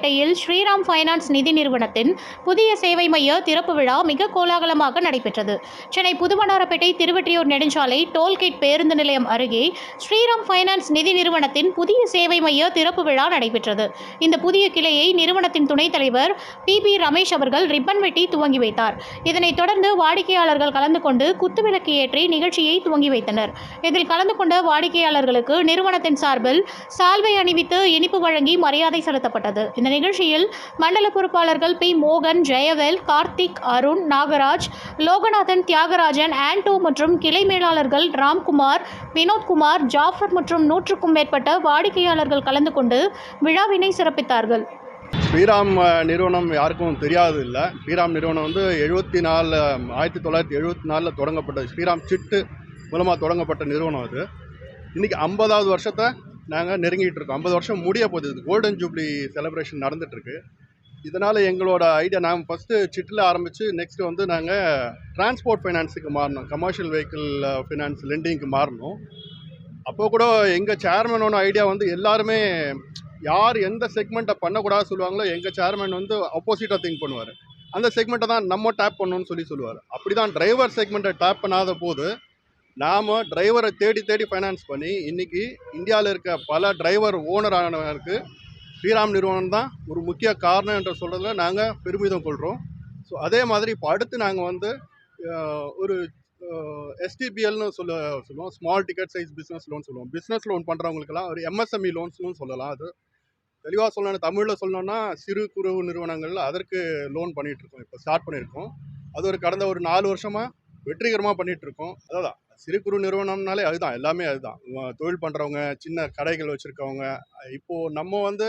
மண்டலபுரப்பேட்டையில் Sriram finance நிதி நிறுவனத்தின் புதிய சேவை மைய திறப்பு விழா மிக கோலாகலமாக நடைபெற்றது. சென்னை புதுவண்ணாரப்பேட்டை திருவெற்றியூர் நெடுஞ்சாலை டோல்கேட் பேருந்து நிலையம் அருகே ஸ்ரீராம் ஃபைனான்ஸ் நிதி நிறுவனத்தின் புதிய சேவை மைய திறப்பு விழா நடைபெற்றது. இந்த புதிய கிளையை நிறுவனத்தின் துணைத் தலைவர் பி. பி. ரமேஷ் அவர்கள் ரிப்பன் வெட்டி துவங்கி வைத்தார். இதனைத் தொடர்ந்து வாடிக்கையாளர்கள் கலந்து கொண்டு குத்துவிளக்கு ஏற்றி நிகழ்ச்சியை துவங்கி வைத்தனர். இதில் கலந்து கொண்ட வாடிக்கையாளர்களுக்கு நிறுவனத்தின் சார்பில் சால்வை அணிவித்து இனிப்பு வழங்கி மரியாதை செலுத்தப்பட்டது. இந்த நிகழ்ச்சியில் மண்டல பொறுப்பாளர்கள் பி. மோகன் ஜெயவேல் கார்த்திக் அருண் நாகராஜ் லோகநாதன் தியாகராஜன் ஆண்டோ மற்றும் கிளை மேலாளர்கள் ராம்குமார் வினோத்குமார் ஜாஃபர் மற்றும் நூற்றுக்கும் மேற்பட்ட வாடிக்கையாளர்கள் கலந்து கொண்டு விழாவினை சிறப்பித்தார்கள். ஸ்ரீராம் நிறுவனம் யாருக்கும் தெரியாது இல்லை ஸ்ரீராம் நிறுவனம் வந்து எழுபத்தி நாலு ஆயிரத்தி தொள்ளாயிரத்தி எழுபத்தி நாலில் தொடங்கப்பட்ட ஸ்ரீராம் சிட்டு மூலமாக தொடங்கப்பட்ட நிறுவனம் அது. இன்றைக்கி ஐம்பதாவது வருஷத்தை நாங்கள் நெருங்கிட்டு இருக்கோம். ஐம்பது வருஷம் முடிய போகுது. இது கோல்டன் ஜூப்ளி செலிப்ரேஷன் நடந்துகிட்ருக்கு இதனால் எங்களோட ஐடியா நாங்கள் ஃபஸ்ட்டு சிட்டில் ஆரம்பித்து நெக்ஸ்ட்டு வந்து நாங்கள் டிரான்ஸ்போர்ட் ஃபைனான்ஸுக்கு மாறினோம் கமர்ஷியல் வெஹிக்கிள் ஃபினான்ஸ் லெண்டிங்க்கு மாறினோம் அப்போ கூட எங்கள் சேர்மனோட ஐடியா வந்து எல்லாருமே யார் எந்த செக்மெண்ட்டை பண்ணக்கூடாது சொல்லுவாங்களோ எங்கள் சேர்மன் வந்து ஆப்போசிட்டாக திங்க் பண்ணுவார். அந்த செக்மெண்ட்டை தான் நம்ம டேப் பண்ணணும்னு சொல்லி சொல்லுவார். அப்படி தான் டிரைவர் செக்மெண்ட்டை டேப் பண்ணாத போது நாம் டிரைவரை தேடி தேடி ஃபைனான்ஸ் பண்ணி இன்றைக்கி இந்தியாவில் இருக்க பல டிரைவர் ஓனர் ஆனவருக்கு ஸ்ரீராம் நிறுவனம் தான் ஒரு முக்கிய காரணம் என்று சொல்கிறதுல நாங்கள் பெருமிதம் கொள்கிறோம் ஸோ அதே மாதிரி இப்போ அடுத்து நாங்கள் வந்து ஒரு எஸ்டிபிஎல்னு சொல்ல சொல்லுவோம். Small ticket size business loan சொல்லுவோம். பிஸ்னஸ் லோன் பண்ணுறவங்களுக்கெல்லாம் ஒரு எம்எஸ்எம்இ லோன்ஸ்னு சொல்லலாம். அது தெளிவாக சொல்லணும் தமிழில் சொல்லணும்னா சிறு குறு நிறுவனங்கள் அதற்கு லோன் பண்ணிகிட்ருக்கோம் இப்போ ஸ்டார்ட் பண்ணியிருக்கோம். அது ஒரு கடந்த ஒரு நாலு வருஷமாக வெற்றிகரமாக பண்ணிகிட்ருக்கோம் அதான் சிறு குறு நிறுவனம்னாலே அதுதான். எல்லாமே அதுதான். தொழில் பண்ணுறவங்க சின்ன கடைகள் வச்சுருக்கவங்க இப்போது நம்ம வந்து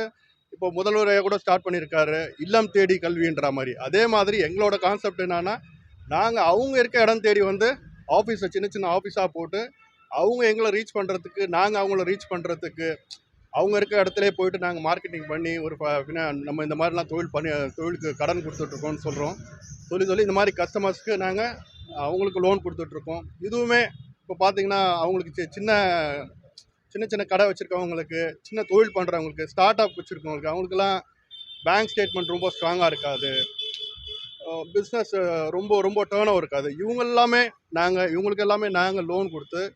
இப்போ முதல்வரையாக கூட ஸ்டார்ட் பண்ணியிருக்காரு. இல்லம் தேடி கல்வின்ற மாதிரி. அதே மாதிரி எங்களோட கான்செப்ட் என்னென்னா நாங்கள் அவங்க இருக்க இடம் தேடி வந்து ஆஃபீஸை சின்ன சின்ன ஆஃபீஸாக போட்டு அவங்க எங்களை ரீச் பண்ணுறதுக்கு நாங்கள் அவங்கள ரீச் பண்ணுறதுக்கு அவங்க இருக்க இடத்துலயே போயிட்டு நாங்கள் மார்க்கெட்டிங் பண்ணி ஒரு நம்ம இந்த மாதிரிலாம் தொழில் பண்ணி தொழிலுக்கு கடன் கொடுத்துட்ருக்கோம்னு சொல்கிறோம் சொல்லி சொல்லி இந்த மாதிரி கஸ்டமர்ஸ்க்கு நாங்கள் அவங்களுக்கு லோன் கொடுத்துட்ருக்கோம். இதுவுமே இப்போ பார்த்திங்கன்னா அவங்களுக்கு சி- சின்ன சின்ன சின்ன கடை வச்சுருக்கவங்களுக்கு சின்ன தொழில் பண்ணுறவங்களுக்கு ஸ்டார்ட் அப் வச்சுருக்கவங்களுக்கு அவங்களுக்குலாம் பேங்க் ஸ்டேட்மெண்ட் ரொம்ப ஸ்ட்ராங்காக இருக்காது. பிஸ்னஸ் ரொம்ப ரொம்ப டேர்ன் ஓவர் இருக்காது. இவங்க எல்லாமே நாங்கள் இவங்களுக்கு எல்லாமே நாங்கள் லோன் கொடுத்து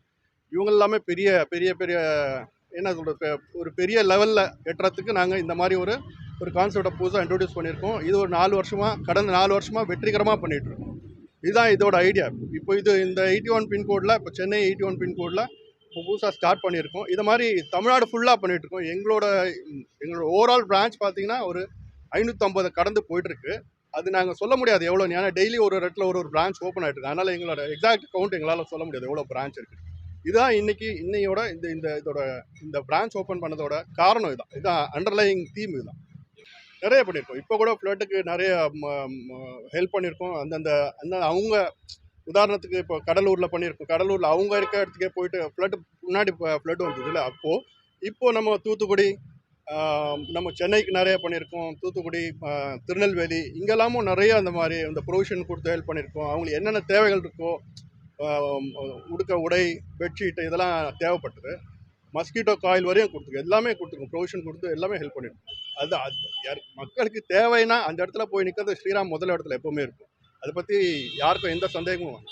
இவங்க எல்லாமே பெரிய பெரிய பெரிய என்ன சொல்கிறது ஒரு பெரிய லெவலில் எட்டுறதுக்கு நாங்கள் இந்த மாதிரி ஒரு ஒரு கான்செப்டை புதுசாக இன்ட்ரடியூஸ் பண்ணியிருக்கோம். இது ஒரு நாலு வருஷமாக கடந்த நாலு வருஷமாக வெற்றிகரமாக பண்ணிகிட்டு இருக்கோம். இதுதான் இதோட ஐடியா இப்போ இது இந்த எயிட்டி ஒன் பின்கோடில் இப்போ சென்னை எயிட்டி ஒன் பின்கோடில் இப்போ புதுசாக ஸ்டார்ட் பண்ணியிருக்கோம். இது மாதிரி தமிழ்நாடு ஃபுல்லாக பண்ணிகிட்டு இருக்கோம் எங்களோட எங்களோட ஓவரால் பிரான்ச் பார்த்தீங்கன்னா ஒரு ஐநூற்றம்பது கடந்து போயிட்டுருக்கு. அது நாங்கள் சொல்ல முடியாது எவ்வளோ ஏன்னா டெய்லி ஒரு இடத்துல ஒரு ஒரு பிரான்ச் ஓப்பன் ஆகிட்டு இருக்கு அதனால் எங்களோட எக்ஸாக்ட் கவுண்ட் எங்களால் சொல்ல முடியாது எவ்வளோ பிரான்ச் இருக்குது இதுதான் இன்றைக்கி இன்னையோட இந்த இந்த இதோட இந்த பிரான்ச் ஓப்பன் பண்ணதோட காரணம் இதுதான். இதுதான் அண்டர்லைங் தீம் இதுதான். நிறைய பண்ணியிருக்கோம். இப்போ கூட ஃப்ளட்டுக்கு நிறைய ஹெல்ப் பண்ணியிருக்கோம். அந்தந்த அந்த அவங்க உதாரணத்துக்கு இப்போ கடலூரில் பண்ணியிருக்கோம். கடலூரில் அவங்க இருக்க இடத்துக்கே போயிட்டு ஃப்ளட்டு முன்னாடி ஃப்ளட் வந்ததுல அப்போது இப்போ நம்ம தூத்துக்குடி நம்ம சென்னைக்கு நிறைய பண்ணியிருக்கோம். தூத்துக்குடி திருநெல்வேலி இங்கெல்லாமும் நிறைய அந்த மாதிரி இந்த ப்ரொவிஷன் கொடுத்து ஹெல்ப் பண்ணியிருக்கோம். அவங்களுக்கு என்னென்ன தேவைகள் இருக்கோ உடுக்க உடை பெட்ஷீட் இதெல்லாம் தேவைப்பட்டது. மஸ்கிட்டோ காயில் வரையும் கொடுத்துருக்கோம். எல்லாமே கொடுத்துருக்கோம். ப்ரொவிஷன் கொடுத்து எல்லாமே ஹெல்ப் பண்ணியிருக்கோம். அது அது யார் மக்களுக்கு தேவைன்னா அந்த இடத்துல போய் நிற்கிறது ஸ்ரீராம் முதல் இடத்துல எப்போவுமே இருக்கும். அதை பற்றி யாருக்கும் எந்த சந்தேகமும்